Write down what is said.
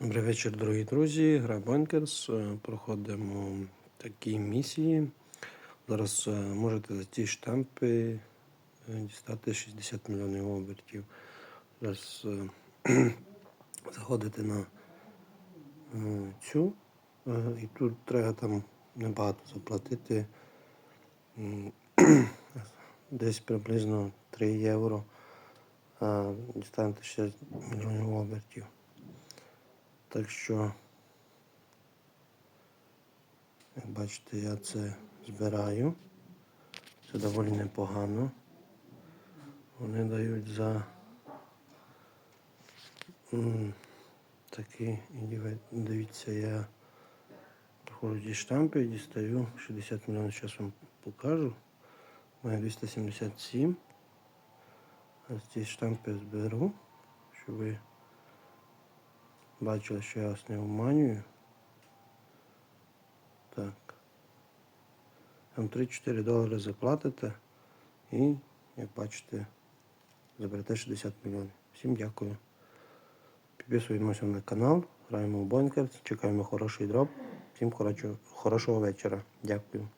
Добрий вечір, дорогі друзі. Гра Бонкерс. Е, Проходимо такі місії. Зараз е, можете за ті штампи е, дістати 60 мільйонів обертів. Зараз е, заходите на цю, і тут треба там небагато заплатити. Десь приблизно 3 євро. Дістанете 60 мільйонів обертів. Так що, як бачите, я це збираю. Це доволі непогано. Вони дають за такі, дивіться, я проходжу ті штампи і дістаю 60 мільйонів, зараз вам покажу. Маю 277. А ці штампи зберу, щоб ви бачили, що я вас не обманюю. Так. Там 3-4 долари заплатите і, як бачите, заберете 60 мільйонів. Всім дякую. Підписуємося на канал, граємо в Бонкерс, чекаємо хороший дроп. Всім хорошого, вечора. Дякую.